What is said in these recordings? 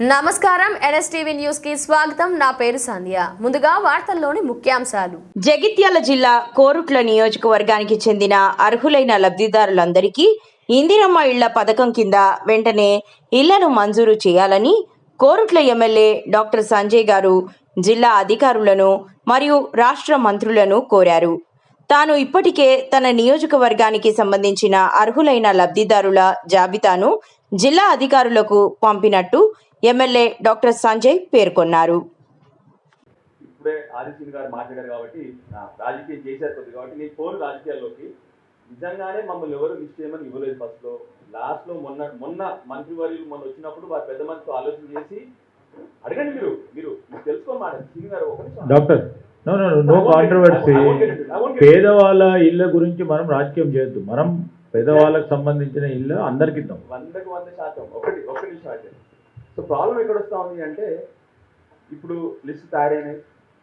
నమస్కారం ఎన్ఎస్టీవీ న్యూస్కి స్వాగతం. నా పేరు సంధ్య. ముందుగా వార్తల్లోని ముఖ్యాంశాలు. జగిత్యాల జిల్లా కోరుట్ల నియోజకవర్గానికి చెందిన అర్హులైన లబ్ధిదారులందరికీ ఇందిరమ్మ ఇళ్ళ పథకం కింద వెంటనే ఇళ్ళను మంజూరు చేయాలని కోరుట్ల ఎమ్మెల్యే డాక్టర్ సంజయ్ గారు జిల్లా అధికారులను మరియు రాష్ట్ర మంత్రులను కోరారు. తాను ఇప్పటికే తన నియోజకవర్గానికి సంబంధించిన అర్హులైన లబ్ధిదారుల జాబితాను జిల్లా అధికారులకు పంపినట్టు ఎమ్మెల్యే డాక్టర్ సంజయ్ పేర్కొన్నారు. ఇప్పుడే ఆదిత్యుని గారు మాట్లాడారు కాబట్టి రాజకీయం చేశారు కొద్ది కాబట్టి నేను ఫోన్ రాజకీయాల్లోకి. నిజంగానే మమ్మల్ని ఎవరు లిస్ట్ చేయమని ఇవ్వలేదు ఫస్ట్లో. లాస్ట్లో మొన్న మొన్న మంత్రివర్యులు మొన్న వచ్చినప్పుడు వారు పెద్ద మందితో ఆలోచన చేసి అడగండి మీరు మీరు తెలుసుకోమాట గారు. Doctor no no no controversy పేదవాళ్ళ ఇళ్ళ గురించి మనం రాజకీయం చేయొద్దు. మనం పేదవాళ్ళకి సంబంధించిన ఇల్లు అందరికి ఇద్దాం. వందకు వంద శాతం ఒకటి ఒక నిమిషం అయితే సో ప్రాబ్లం ఎక్కడ వస్తా ఉంది అంటే ఇప్పుడు లిస్ట్ తయారైనాయి.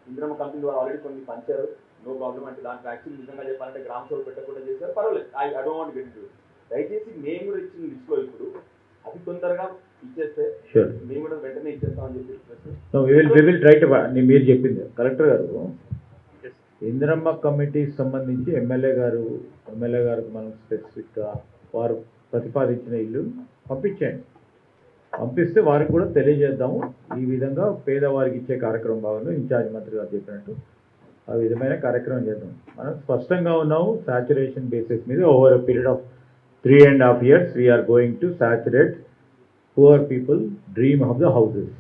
ఇంద్రమ్మ కంపెనీ వాళ్ళు ఆల్రెడీ కొన్ని పంచారు. నో ప్రాబ్లం అంటే దాంట్లో యాక్చువల్లీ నిజంగా చెప్పాలంటే గ్రామ సభ పెట్టకుండా చేశారు. పర్వాలేదు. I I don't want get దయచేసి మేము కూడా ఇచ్చిన లిస్ట్లో ఇప్పుడు అతి తొందరగా ఇచ్చేస్తే మేము కూడా వెంటనే ఇచ్చేస్తామని చెప్పి మీరు చెప్పింది. కలెక్టర్ గారు ఇందిరమ్మ కమిటీకి సంబంధించి ఎమ్మెల్యే గారు ఎమ్మెల్యే గారికి మనం స్పెసిఫిక్గా వారు ప్రతిపాదించిన ఇల్లు పంపించండి పంపిస్తే వారికి కూడా తెలియజేద్దాము. ఈ విధంగా పేదవారికి ఇచ్చే కార్యక్రమం భాగంలో ఇన్ఛార్జ్ మంత్రి గారు చెప్పినట్టు ఆ విధమైన కార్యక్రమం చేద్దాం. మనం స్పష్టంగా ఉన్నాము సాచురేషన్ బేసిస్ మీద over period of three and half years we're going to saturate poor people dream of the houses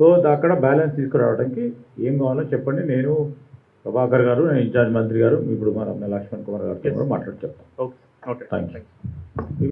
so అక్కడ బ్యాలెన్స్ తీసుకురావడానికి ఏం కావాలో చెప్పండి. నేను ప్రభాకర్ గారు నేను ఇన్ఛార్జ్ మంత్రి గారు ఇప్పుడు మన లక్ష్మణ్ కుమార్ గారితో కూడా మాట్లాడి చెప్తాను ఓకే ఓకే థ్యాంక్ యూ